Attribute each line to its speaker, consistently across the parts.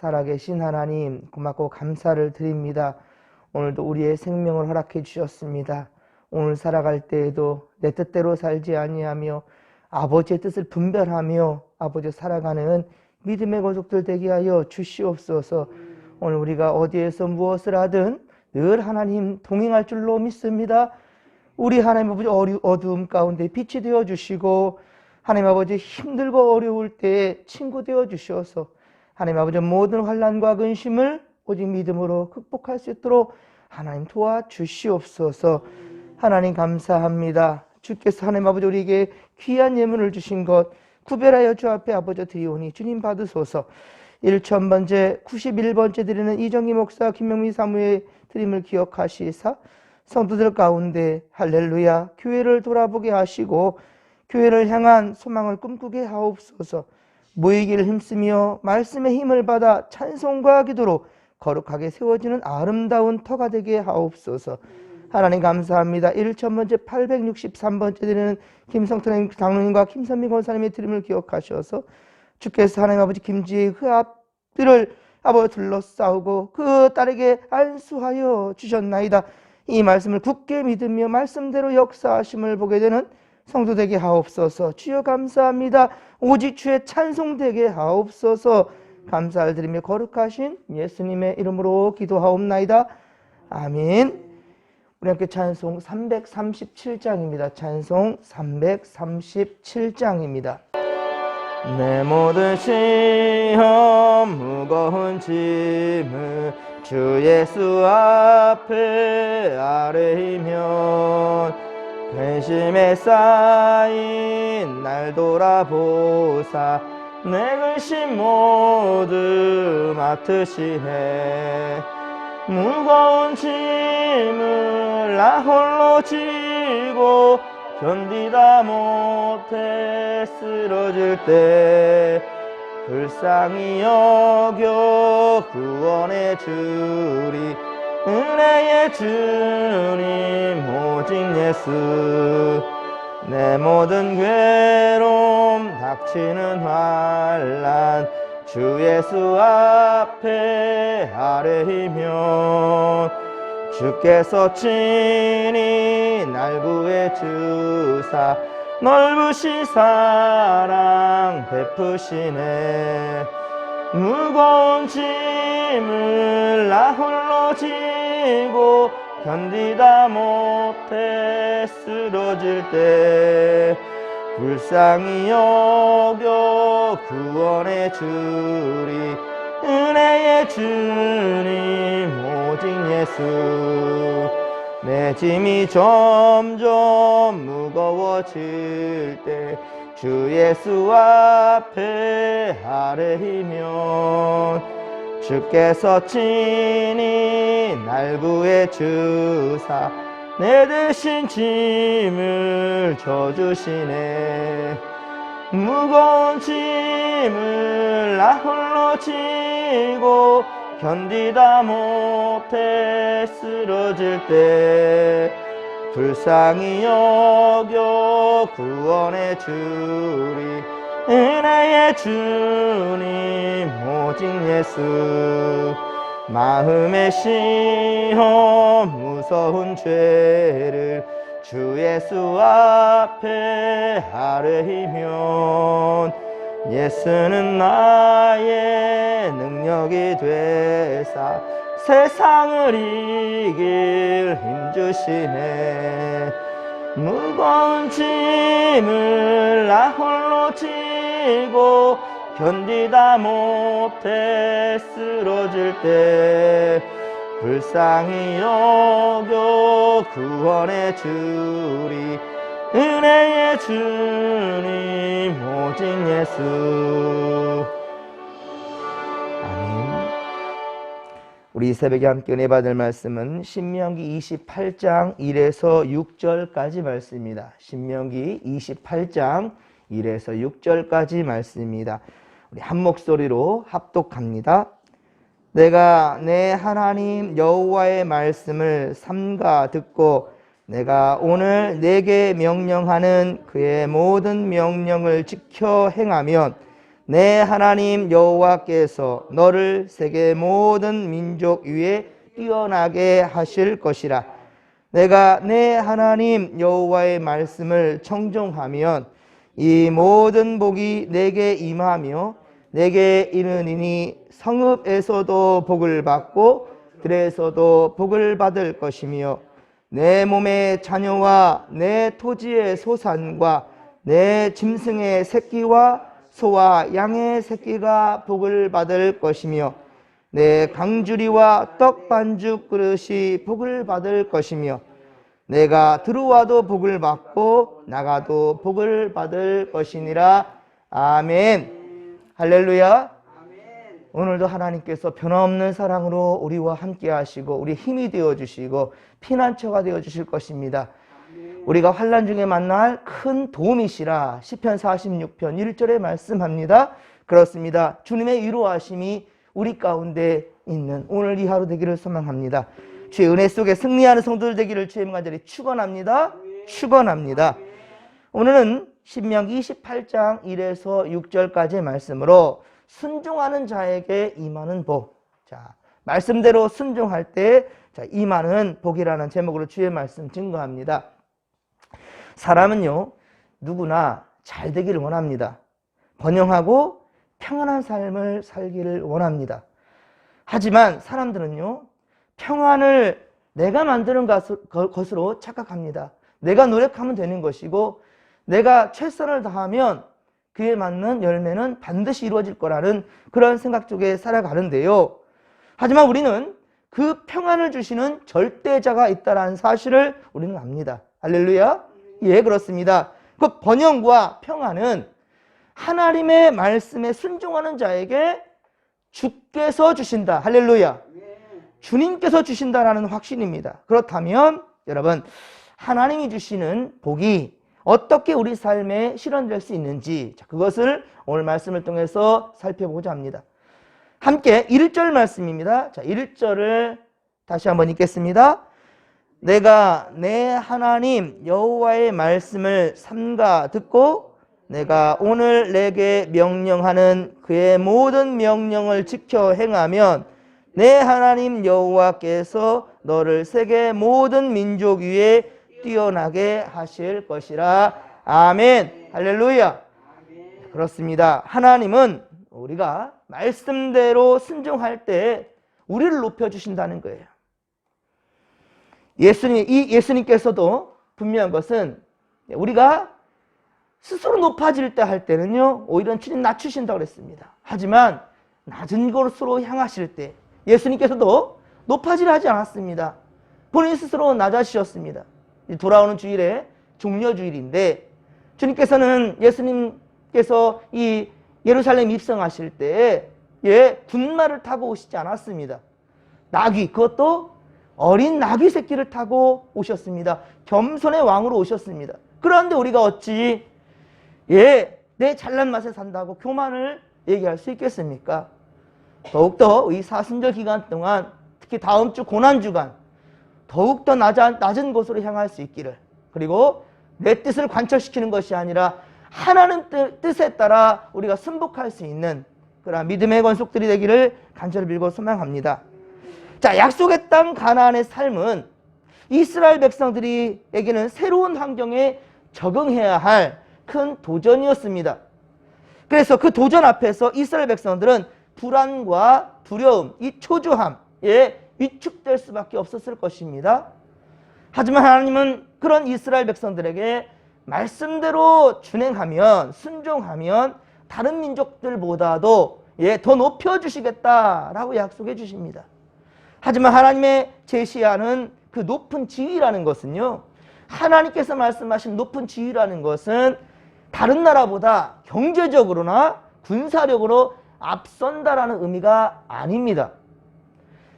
Speaker 1: 살아계신 하나님 고맙고 감사를 드립니다. 오늘도 우리의 생명을 허락해 주셨습니다. 오늘 살아갈 때에도 내 뜻대로 살지 아니하며 아버지의 뜻을 분별하며 아버지 살아가는 믿음의 거족들 되게 하여 주시옵소서. 오늘 우리가 어디에서 무엇을 하든 늘 하나님 동행할 줄로 믿습니다. 우리 하나님 아버지 어두움 가운데 빛이 되어 주시고 하나님 아버지 힘들고 어려울 때에 친구 되어 주셔서 하나님 아버지 모든 환란과 근심을 오직 믿음으로 극복할 수 있도록 하나님 도와 주시옵소서. 하나님 감사합니다. 주께서 하나님 아버지 우리에게 귀한 예물을 주신 것 구별하여 주 앞에 아버지 드리오니 주님 받으소서. 1천번째 91번째 드리는 이정희 목사 김명미 사무의 드림을 기억하시사 성도들 가운데 할렐루야 교회를 돌아보게 하시고 교회를 향한 소망을 꿈꾸게 하옵소서. 모이기를 힘쓰며 말씀의 힘을 받아 찬송과 기도로 거룩하게 세워지는 아름다운 터가 되게 하옵소서. 하나님 감사합니다. 1천번째 863번째 되는 김성태 장로님과 김선미 권사님의 드림을 기억하셔서 주께서 하나님 아버지 김지의 그 앞들을 아버지 둘러싸고 그 딸에게 안수하여 주셨나이다. 이 말씀을 굳게 믿으며 말씀대로 역사하심을 보게 되는 성도 되게 하옵소서. 주여 감사합니다. 오직 주의 찬송되게 하옵소서. 감사를 드리며 거룩하신 예수님의 이름으로 기도하옵나이다. 아멘. 우리 함께 찬송 337장입니다. 찬송 337장입니다. 내 모든 시험 무거운 짐을 주 예수 앞에 아뢰면 근심에 쌓인 날 돌아보사 내 근심 모두 맡으시네 무거운 짐을 나 홀로 지고 견디다 못해 쓰러질 때 불쌍히 여겨 구원의 주리 은혜의 주님 오직 예수. 내 모든 괴로움 닥치는 환란. 주 예수 앞에 아뢰면 주께서 친히 날 구해 주사 넓으신 사랑 베푸시네. 무거운 짐을 나 홀로 지 고 견디다 못해 쓰러질 때 불쌍히 여겨 구원의 주리 은혜의 주님 오직 예수. 내 짐이 점점 무거워질 때 주 예수 앞에 아뢰면 주께서 친히 날 구해 주사 내 대신 짐을 져주시네. 무거운 짐을 나 홀로 지고 견디다 못해 쓰러질 때 불쌍히 여겨 구원의 주리 은혜의 주님 오직 예수. 마음의 시험 무서운 죄를 주 예수 앞에 아뢰면 예수는 나의 능력이 되사 세상을 이길 힘 주시네. 무거운 짐을 나 홀로 지 고 견디다 못해 쓰러질 때 불쌍히 여겨 구원의 주리 은혜의 주님 오직 예수 아멘 우리 새벽에 함께 은혜 받을 말씀은 신명기 28장 1에서 6절까지 말씀입니다. 신명기 28장 1에서 6절까지 말씀입니다. 우리 한 목소리로 합독합니다. 내가 내 하나님 여호와의 말씀을 삼가 듣고 내가 오늘 내게 명령하는 그의 모든 명령을 지켜 행하면 내 하나님 여호와께서 너를 세계 모든 민족 위에 뛰어나게 하실 것이라. 내가 내 하나님 여호와의 말씀을 청종하면 이 모든 복이 내게 임하며 내게 이르니니 성읍에서도 복을 받고 들에서도 복을 받을 것이며 내 몸의 자녀와 내 토지의 소산과 내 짐승의 새끼와 소와 양의 새끼가 복을 받을 것이며 내 강주리와 떡 반죽 그릇이 복을 받을 것이며 내가 들어와도 복을 받고 나가도 복을 받을 것이니라 아멘 할렐루야 오늘도 하나님께서 변함없는 사랑으로 우리와 함께 하시고 우리 힘이 되어 주시고 피난처가 되어 주실 것입니다. 우리가 환란 중에 만날 큰 도움이시라 시편 46편 1절에 말씀합니다. 그렇습니다. 주님의 위로하심이 우리 가운데 있는 오늘 이 하루 되기를 소망합니다. 주의 은혜 속에 승리하는 성도들 되기를 주의 간절히 축원합니다. 축원합니다. 오늘은 신명기 28장 1에서 6절까지의 말씀으로 순종하는 자에게 임하는 복. 자, 말씀대로 순종할 때 자, 임하는 복이라는 제목으로 주의 말씀 증거합니다. 사람은요, 누구나 잘 되기를 원합니다. 번영하고 평안한 삶을 살기를 원합니다. 하지만 사람들은요, 평안을 내가 만드는 것으로 착각합니다. 내가 노력하면 되는 것이고, 내가 최선을 다하면 그에 맞는 열매는 반드시 이루어질 거라는 그런 생각 속에 살아가는데요. 하지만 우리는 그 평안을 주시는 절대자가 있다라는 사실을 우리는 압니다. 할렐루야. 예, 그렇습니다. 그 번영과 평안은 하나님의 말씀에 순종하는 자에게 주께서 주신다. 할렐루야. 주님께서 주신다라는 확신입니다. 그렇다면 여러분 하나님이 주시는 복이 어떻게 우리 삶에 실현될 수 있는지 그것을 오늘 말씀을 통해서 살펴보고자 합니다. 함께 1절 말씀입니다. 자, 1절을 다시 한번 읽겠습니다. 내가 내 하나님 여호와의 말씀을 삼가 듣고 내가 오늘 내게 명령하는 그의 모든 명령을 지켜 행하면 내 하나님 여호와께서 너를 세계 모든 민족 위에 뛰어나게 하실 것이라. 아멘. 할렐루야. 그렇습니다. 하나님은 우리가 말씀대로 순종할 때 우리를 높여 주신다는 거예요. 예수님 이 예수님께서도 분명한 것은 우리가 스스로 높아질 때 할 때는요 오히려 주님 낮추신다고 그랬습니다. 하지만 낮은 곳으로 향하실 때 예수님께서도 높아지려 하지 않았습니다. 본인 스스로 낮아지셨습니다. 돌아오는 주일에 종려 주일인데 주님께서는 예수님께서 이 예루살렘 입성하실 때 예, 군마를 타고 오시지 않았습니다. 나귀 그것도 어린 나귀 새끼를 타고 오셨습니다. 겸손의 왕으로 오셨습니다. 그런데 우리가 어찌 예, 내 잘난 맛에 산다고 교만을 얘기할 수 있겠습니까? 더욱더 이 사순절 기간 동안 특히 다음 주 고난 주간 더욱더 낮은, 낮은 곳으로 향할 수 있기를 그리고 내 뜻을 관철시키는 것이 아니라 하나님 뜻에 따라 우리가 승복할 수 있는 그런 믿음의 건속들이 되기를 간절히 빌고 소망합니다. 자, 약속의 땅 가나안의 삶은 이스라엘 백성들이에게는 새로운 환경에 적응해야 할 큰 도전이었습니다. 그래서 그 도전 앞에서 이스라엘 백성들은 불안과 두려움, 이 초조함에 위축될 수밖에 없었을 것입니다. 하지만 하나님은 그런 이스라엘 백성들에게 말씀대로 준행하면 순종하면 다른 민족들보다도 예, 더 높여 주시겠다라고 약속해 주십니다. 하지만 하나님의 제시하는 그 높은 지위라는 것은요. 하나님께서 말씀하신 높은 지위라는 것은 다른 나라보다 경제적으로나 군사력으로 앞선다라는 의미가 아닙니다.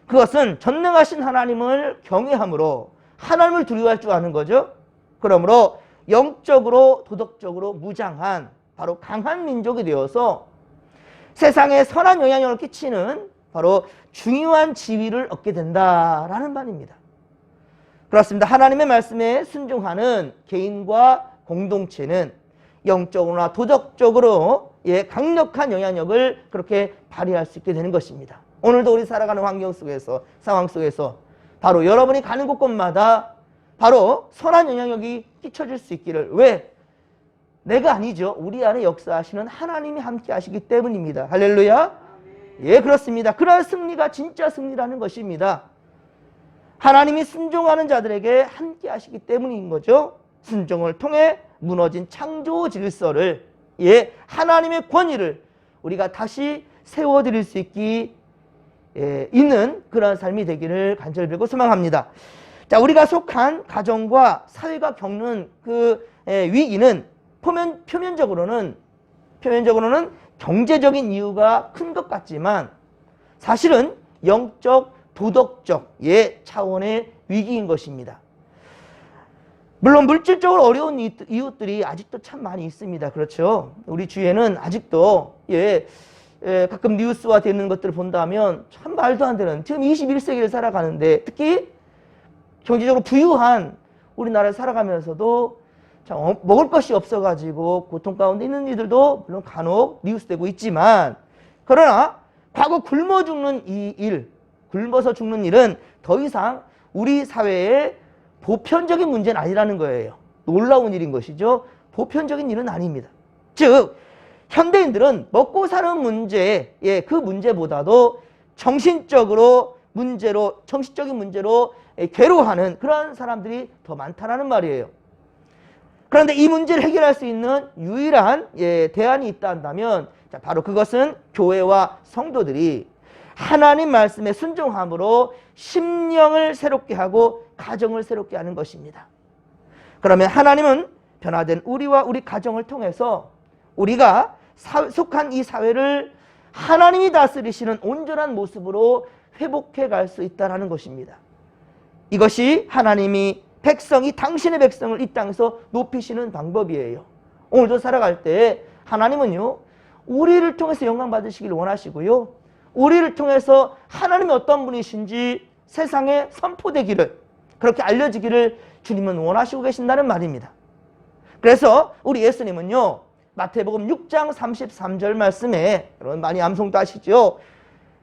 Speaker 1: 그것은 전능하신 하나님을 경외함으로 하나님을 두려워할 줄 아는 거죠. 그러므로 영적으로 도덕적으로 무장한 바로 강한 민족이 되어서 세상에 선한 영향력을 끼치는 바로 중요한 지위를 얻게 된다라는 말입니다. 그렇습니다. 하나님의 말씀에 순종하는 개인과 공동체는 영적으로나 도덕적으로 예, 강력한 영향력을 그렇게 발휘할 수 있게 되는 것입니다. 오늘도 우리 살아가는 환경 속에서 상황 속에서 바로 여러분이 가는 곳곳마다 바로 선한 영향력이 끼쳐질 수 있기를 왜 내가 아니죠. 우리 안에 역사하시는 하나님이 함께 하시기 때문입니다. 할렐루야. 예, 그렇습니다. 그러한 승리가 진짜 승리라는 것입니다. 하나님이 순종하는 자들에게 함께 하시기 때문인 거죠. 순종을 통해 무너진 창조 질서를 예, 하나님의 권위를 우리가 다시 세워 드릴 수 있기 예, 있는 그러한 삶이 되기를 간절히 빌고 소망합니다. 자, 우리가 속한 가정과 사회가 겪는 그 예, 위기는 표면, 표면적으로는 표면적으로는 경제적인 이유가 큰 것 같지만 사실은 영적, 도덕적 예 차원의 위기인 것입니다. 물론 물질적으로 어려운 이- 이웃들이 아직도 참 많이 있습니다. 그렇죠? 우리 주위에는 아직도 예, 예, 가끔 뉴스화 되는 것들을 본다면 참 말도 안 되는 지금 21세기를 살아가는데 특히 경제적으로 부유한 우리나라를 살아가면서도 참 어- 먹을 것이 없어가지고 고통 가운데 있는 이들도 물론 간혹 뉴스되고 있지만 그러나 과거 굶어 죽는 이 일, 굶어서 죽는 일은 더 이상 우리 사회의 보편적인 문제는 아니라는 거예요. 놀라운 일인 것이죠. 보편적인 일은 아닙니다. 즉 현대인들은 먹고 사는 문제, 예, 그 문제보다도 정신적으로 문제로 정신적인 문제로 예, 괴로워하는 그런 사람들이 더 많다라는 말이에요. 그런데 이 문제를 해결할 수 있는 유일한 예, 대안이 있다 한다면 자, 바로 그것은 교회와 성도들이 하나님 말씀에 순종함으로 심령을 새롭게 하고 가정을 새롭게 하는 것입니다. 그러면 하나님은 변화된 우리와 우리 가정을 통해서 우리가 사- 속한 이 사회를 하나님이 다스리시는 온전한 모습으로 회복해 갈 수 있다는 것입니다. 이것이 하나님이 백성이 당신의 백성을 이 땅에서 높이시는 방법이에요. 오늘도 살아갈 때 하나님은요, 우리를 통해서 영광 받으시길 원하시고요. 우리를 통해서 하나님이 어떤 분이신지 세상에 선포되기를 그렇게 알려지기를 주님은 원하시고 계신다는 말입니다. 그래서 우리 예수님은요. 마태복음 6장 33절 말씀에 여러분 많이 암송도 하시죠.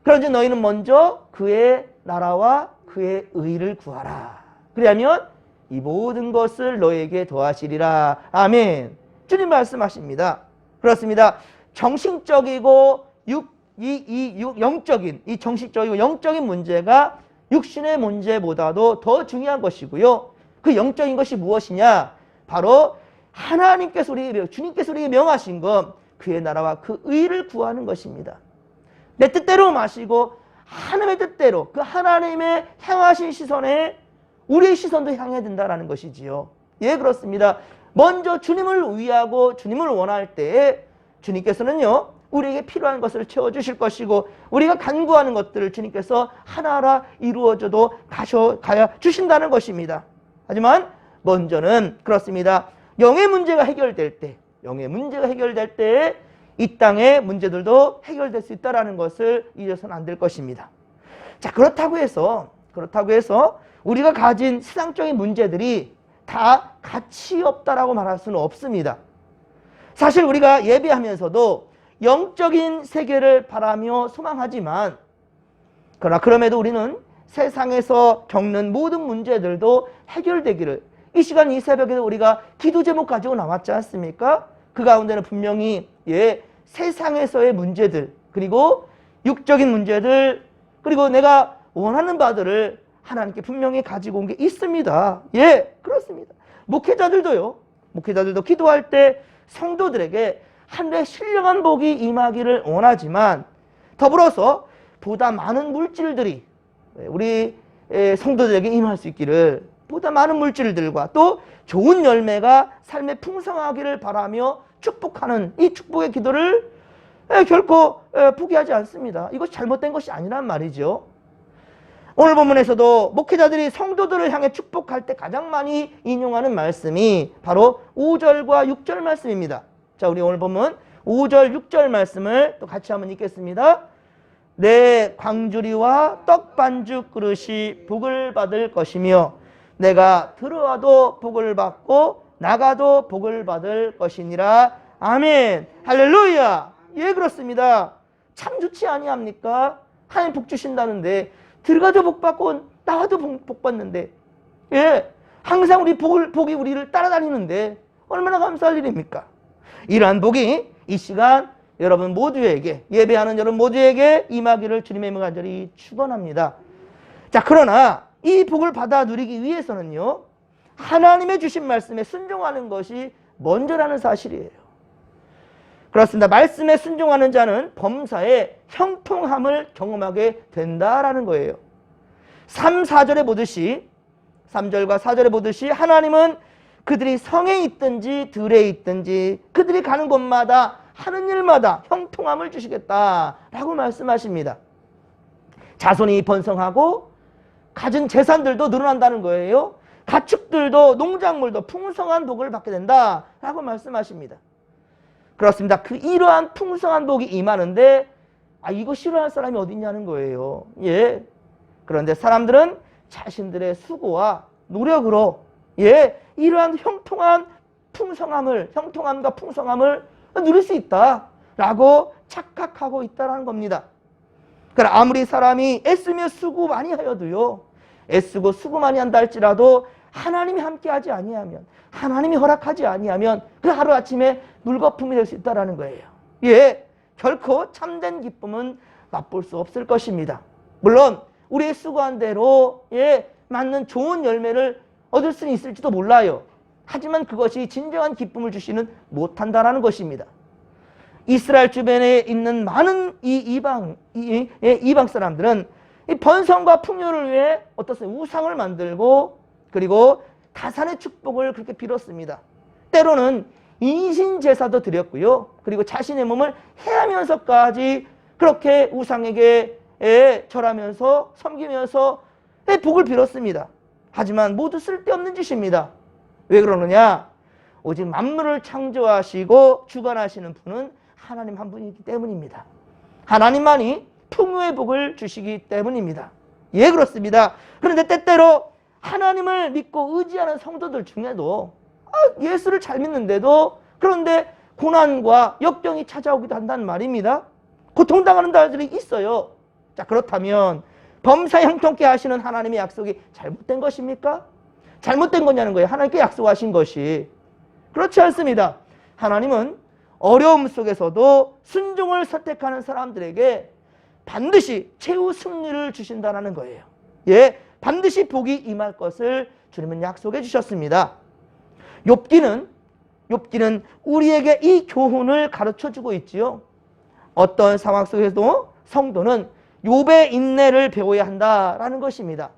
Speaker 1: 그런지 너희는 먼저 그의 나라와 그의 의를 구하라. 그리하면 이 모든 것을 너에게 더하시리라. 아멘. 주님 말씀하십니다. 그렇습니다. 정신적이고 육, 이, 이 육- 영적인 이 정신적이고 영적인 문제가 육신의 문제보다도 더 중요한 것이고요. 그 영적인 것이 무엇이냐? 바로 하나님께서 우리에게 주님께서 우리에게 명하신 것 그의 나라와 그 의를 구하는 것입니다. 내 뜻대로 마시고 하나님의 뜻대로 그 하나님의 향하신 시선에 우리의 시선도 향해야 된다라는 것이지요. 예, 그렇습니다. 먼저 주님을 위하고 주님을 원할 때 주님께서는요, 우리에게 필요한 것을 채워주실 것이고, 우리가 간구하는 것들을 주님께서 하나하나 이루어져도 가셔, 가야 주신다는 것입니다. 하지만 먼저는 그렇습니다. 영의 문제가 해결될 때, 영의 문제가 해결될 때, 이 땅의 문제들도 해결될 수 있다는 것을 잊어서는 안 될 것입니다. 자, 그렇다고 해서, 그렇다고 해서 우리가 가진 세상적인 문제들이 다 가치 없다라고 말할 수는 없습니다. 사실 우리가 예배하면서도 영적인 세계를 바라며 소망하지만 그러나 그럼에도 우리는 세상에서 겪는 모든 문제들도 해결되기를 이 시간 이 새벽에도 우리가 기도 제목 가지고 나왔지 않습니까? 그 가운데는 분명히 예 세상에서의 문제들 그리고 육적인 문제들 그리고 내가 원하는 바들을 하나님께 분명히 가지고 온 게 있습니다. 예, 그렇습니다. 목회자들도요. 목회자들도 기도할 때 성도들에게 하늘의 신령한 복이 임하기를 원하지만 더불어서 보다 많은 물질들이 우리 에, 성도들에게 임할 수 있기를 보다 많은 물질들과 또 좋은 열매가 삶에 풍성하기를 바라며 축복하는 이 축복의 기도를 에, 결코 에, 포기하지 않습니다. 이것이 잘못된 것이 아니란 말이죠. 오늘 본문에서도 목회자들이 성도들을 향해 축복할 때 가장 많이 인용하는 말씀이 바로 5절과 6절 말씀입니다. 자, 우리 오늘 본문 5절, 6절 말씀을 또 같이 한번 읽겠습니다. 내 광주리와 떡 반죽 그릇이 복을 받을 것이며 내가 들어와도 복을 받고 나가도 복을 받을 것이니라. 아멘. 할렐루야. 예, 그렇습니다. 참 좋지 아니합니까? 하나님 복 주신다는데 들어가도 복 받고 나와도 복, 복 받는데 예, 항상 우리 복을 복이 우리를 따라다니는데 얼마나 감사할 일입니까? 이러한 복이 이 시간 여러분 모두에게 예배하는 여러분 모두에게 임하기를 주님의 이름으로 간절히 축원합니다. 자, 그러나 이 복을 받아 누리기 위해서는요. 하나님의 주신 말씀에 순종하는 것이 먼저라는 사실이에요. 그렇습니다. 말씀에 순종하는 자는 범사의 형통함을 경험하게 된다라는 거예요. 3, 4절에 보듯이 3절과 4절에 보듯이 하나님은 그들이 성에 있든지 들에 있든지 그들이 가는 곳마다 하는 일마다 형통함을 주시겠다라고 말씀하십니다. 자손이 번성하고 가진 재산들도 늘어난다는 거예요. 가축들도 농작물도 풍성한 복을 받게 된다라고 말씀하십니다. 그렇습니다. 그 이러한 풍성한 복이 임하는데 아 이거 싫어할 사람이 어디 있냐는 거예요. 예. 그런데 사람들은 자신들의 수고와 노력으로 예 이러한 형통한 풍성함을 형통함과 풍성함을 누릴 수 있다라고 착각하고 있다라는 겁니다. 그러나 아무리 사람이 애쓰며 수고 많이 하여도요 애쓰고 수고 많이 한다 할지라도 하나님이 함께하지 아니하면 하나님이 허락하지 아니하면 그 하루 아침에 물거품이 될 수 있다라는 거예요. 예, 결코 참된 기쁨은 맛볼 수 없을 것입니다. 물론 우리의 수고한 대로 예 맞는 좋은 열매를 얻을 수는 있을지도 몰라요. 하지만 그것이 진정한 기쁨을 주시는 못한다라는 것입니다. 이스라엘 주변에 있는 많은 이 이방 이, 이, 이방 사람들은 이 번성과 풍요를 위해 어떻습니까? 우상을 만들고 그리고 다산의 축복을 그렇게 빌었습니다. 때로는 인신 제사도 드렸고요. 그리고 자신의 몸을 해하면서까지 그렇게 우상에게 에 절하면서 섬기면서 복을 빌었습니다. 하지만 모두 쓸데없는 짓입니다. 왜 그러느냐? 오직 만물을 창조하시고 주관하시는 분은 하나님 한 분이기 때문입니다. 하나님만이 풍요의 복을 주시기 때문입니다. 예, 그렇습니다. 그런데 때때로 하나님을 믿고 의지하는 성도들 중에도 아, 예수를 잘 믿는데도 그런데 고난과 역경이 찾아오기도 한다는 말입니다. 고통당하는 자들이 있어요. 자, 그렇다면 범사 형통케 하시는 하나님의 약속이 잘못된 것입니까? 잘못된 거냐는 거예요. 하나님께 약속하신 것이. 그렇지 않습니다. 하나님은 어려움 속에서도 순종을 선택하는 사람들에게 반드시 최후 승리를 주신다는 거예요. 예, 반드시 복이 임할 것을 주님은 약속해 주셨습니다. 욥기는 욥기는 우리에게 이 교훈을 가르쳐 주고 있지요. 어떤 상황 속에서도 성도는 욥의 인내를 배워야 한다라는 것입니다.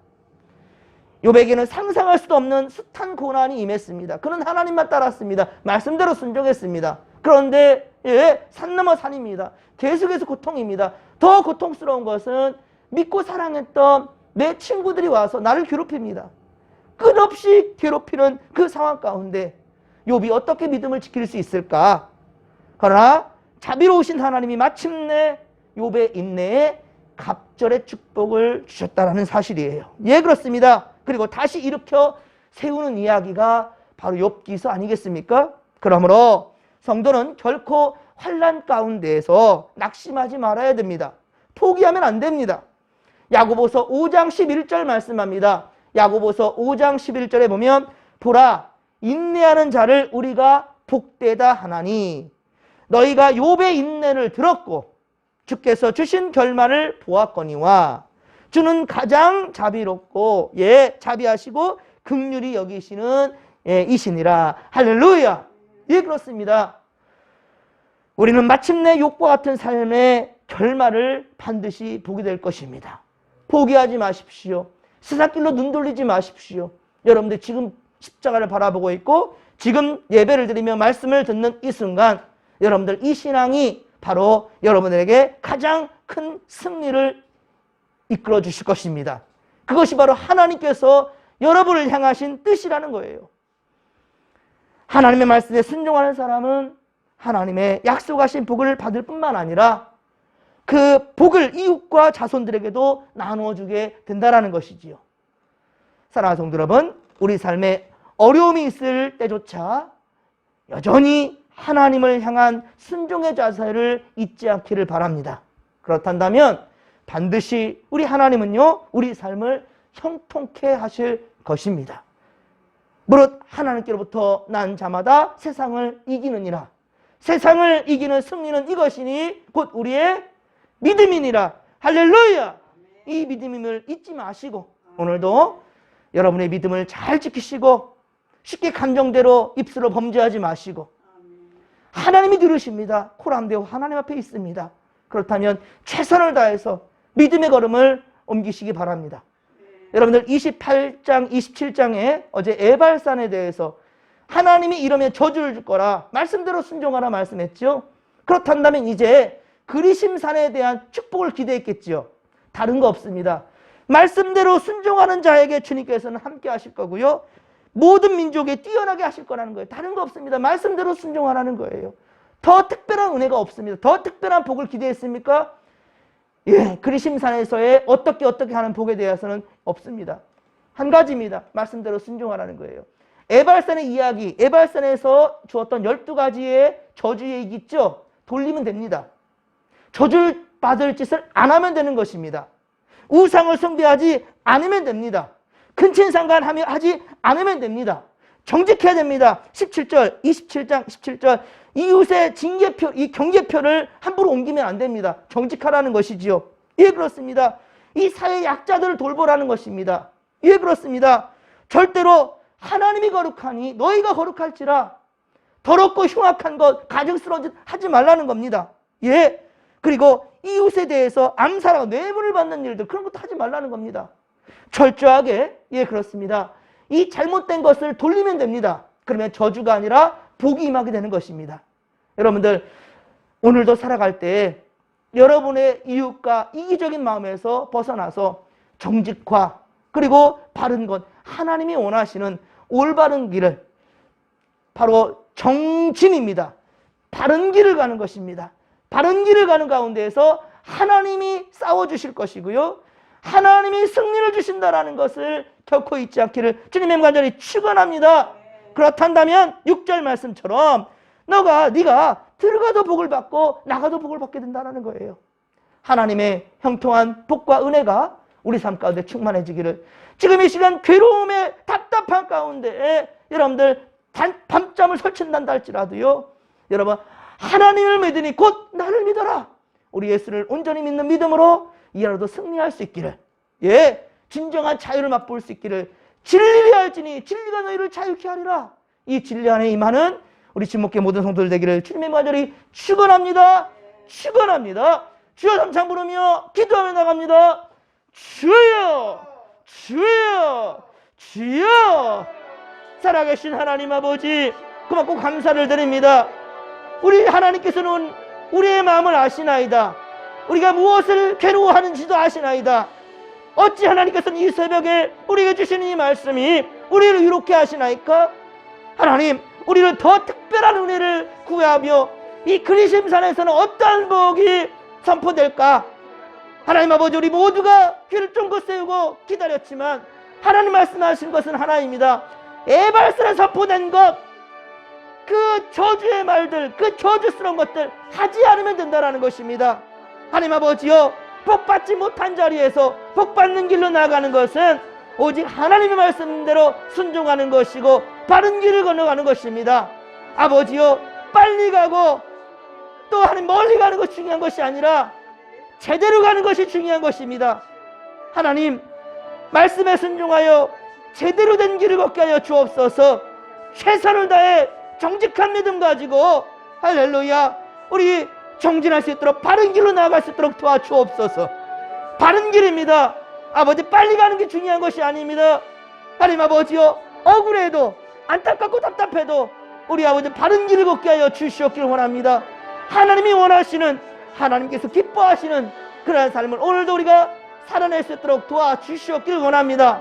Speaker 1: 욥에게는 상상할 수도 없는 숱한 고난이 임했습니다. 그는 하나님만 따랐습니다. 말씀대로 순종했습니다. 그런데 예, 산 넘어 산입니다. 계속해서 고통입니다. 더 고통스러운 것은 믿고 사랑했던 내 친구들이 와서 나를 괴롭힙니다. 끝없이 괴롭히는 그 상황 가운데 욥이 어떻게 믿음을 지킬 수 있을까? 그러나 자비로우신 하나님이 마침내 욥의 인내에 갑절의 축복을 주셨다라는 사실이에요. 예, 그렇습니다. 그리고 다시 일으켜 세우는 이야기가 바로 욥기서 아니겠습니까? 그러므로 성도는 결코 환란 가운데에서 낙심하지 말아야 됩니다. 포기하면 안 됩니다. 야고보서 5장 11절 말씀합니다. 야고보서 5장 11절에 보면 보라 인내하는 자를 우리가 복되다 하나니 너희가 욥의 인내를 들었고 주께서 주신 결말을 보았거니와 주는 가장 자비롭고 예 자비하시고 극률이 여기시는 예, 이시니라. 할렐루야. 예 그렇습니다. 우리는 마침내 욕과 같은 삶의 결말을 반드시 보게 될 것입니다. 포기하지 마십시오. 세상길로 눈 돌리지 마십시오. 여러분들 지금 십자가를 바라보고 있고 지금 예배를 드리며 말씀을 듣는 이 순간 여러분들 이 신앙이 바로 여러분에게 가장 큰 승리를 이끌어 주실 것입니다. 그것이 바로 하나님께서 여러분을 향하신 뜻이라는 거예요. 하나님의 말씀에 순종하는 사람은 하나님의 약속하신 복을 받을 뿐만 아니라 그 복을 이웃과 자손들에게도 나누어 주게 된다라는 것이지요. 사랑하는 성도 여러분, 우리 삶에 어려움이 있을 때조차 여전히 하나님을 향한 순종의 자세를 잊지 않기를 바랍니다. 그렇단다면 반드시 우리 하나님은요, 우리 삶을 형통케 하실 것입니다. 무릇 하나님께로부터 난 자마다 세상을 이기느니라. 세상을 이기는 승리는 이것이니 곧 우리의 믿음이니라. 할렐루야! 이 믿음임을 잊지 마시고 오늘도 여러분의 믿음을 잘 지키시고 쉽게 감정대로 입술로 범죄하지 마시고 하나님이 들으십니다. 코람대고 하나님 앞에 있습니다. 그렇다면 최선을 다해서 믿음의 걸음을 옮기시기 바랍니다. 여러분들 28장, 27장에 어제 에발산에 대해서 하나님이 이러면 저주를 줄 거라 말씀대로 순종하라 말씀했죠. 그렇단다면 이제 그리심산에 대한 축복을 기대했겠지요. 다른 거 없습니다. 말씀대로 순종하는 자에게 주님께서는 함께 하실 거고요. 모든 민족에 뛰어나게 하실 거라는 거예요. 다른 거 없습니다. 말씀대로 순종하라는 거예요. 더 특별한 은혜가 없습니다. 더 특별한 복을 기대했습니까? 예, 그리심산에서의 어떻게 어떻게 하는 복에 대해서는 없습니다. 한 가지입니다. 말씀대로 순종하라는 거예요. 에발산의 이야기, 에발산에서 주었던 12가지의 저주 얘기 있죠? 돌리면 됩니다. 저주를 받을 짓을 안 하면 되는 것입니다. 우상을 숭배하지 않으면 됩니다. 근친상간 하며 하지 않으면 됩니다. 정직해야 됩니다. 17절, 27장 17절. 이웃의 징계표, 이 경계표를 함부로 옮기면 안 됩니다. 정직하라는 것이지요. 예, 그렇습니다. 이 사회 약자들을 돌보라는 것입니다. 예, 그렇습니다. 절대로 하나님이 거룩하니 너희가 거룩할지라 더럽고 흉악한 것, 가증스러운 짓 하지 말라는 겁니다. 예. 그리고 이웃에 대해서 암살하고 뇌물을 받는 일들 그런 것도 하지 말라는 겁니다. 철저하게 예 그렇습니다. 이 잘못된 것을 돌리면 됩니다. 그러면 저주가 아니라 복이 임하게 되는 것입니다. 여러분들 오늘도 살아갈 때 여러분의 이웃과 이기적인 마음에서 벗어나서 정직화 그리고 바른 것 하나님이 원하시는 올바른 길을 바로 정진입니다. 바른 길을 가는 것입니다. 바른 길을 가는 가운데에서 하나님이 싸워 주실 것이고요. 하나님이 승리를 주신다라는 것을 결코 잊지 않기를 주님의 간절히 축원합니다. 그렇단다면 6절 말씀처럼 너가 네가 들어가도 복을 받고 나가도 복을 받게 된다는 거예요. 하나님의 형통한 복과 은혜가 우리 삶 가운데 충만해지기를 지금 이 시간 괴로움에 답답한 가운데 여러분들 단, 밤잠을 설친단다 할지라도요 여러분 하나님을 믿으니 곧 나를 믿어라 우리 예수를 온전히 믿는 믿음으로 이하로도 승리할 수 있기를. 예? 진정한 자유를 맛볼 수 있기를. 진리를 알지니 진리가 너희를 자유케 하리라. 이 진리 안에 임하는 우리 진목계 모든 성도들 되기를 주님의 간절히 축원합니다. 축원합니다. 주여 삼창 부르며 기도하며 나갑니다. 주여! 주여! 주여! 살아계신 하나님 아버지 고맙고 감사를 드립니다. 우리 하나님께서는 우리의 마음을 아시나이다 우리가 무엇을 괴로워하는지도 아시나이다 어찌 하나님께서는 이 새벽에 우리에게 주시는 이 말씀이 우리를 이롭게 하시나이까 하나님 우리를 더 특별한 은혜를 구하며 이 그리심산에서는 어떠한 복이 선포될까 하나님 아버지 우리 모두가 귀를 쫑긋 세우고 기다렸지만 하나님 말씀하신 것은 하나입니다. 에발스에 선포된 것, 그 저주의 말들, 그 저주스러운 것들 하지 않으면 된다라는 것입니다. 하나님 아버지요, 복 받지 못한 자리에서 복 받는 길로 나가는 것은 오직 하나님의 말씀대로 순종하는 것이고 바른 길을 건너가는 것입니다. 아버지요, 빨리 가고 또 하나님 멀리 가는 것이 중요한 것이 아니라 제대로 가는 것이 중요한 것입니다. 하나님, 말씀에 순종하여 제대로 된 길을 걷게 하여 주옵소서 최선을 다해 정직한 믿음 가지고 할렐루야 우리 정진할 수 있도록 바른 길로 나아갈 수 있도록 도와주옵소서. 바른 길입니다. 아버지 빨리 가는 게 중요한 것이 아닙니다. 하나님 아버지요 억울해도 안타깝고 답답해도 우리 아버지 바른 길을 걷게 하여 주시옵기를 원합니다. 하나님이 원하시는 하나님께서 기뻐하시는 그러한 삶을 오늘도 우리가 살아낼 수 있도록 도와주시옵기를 원합니다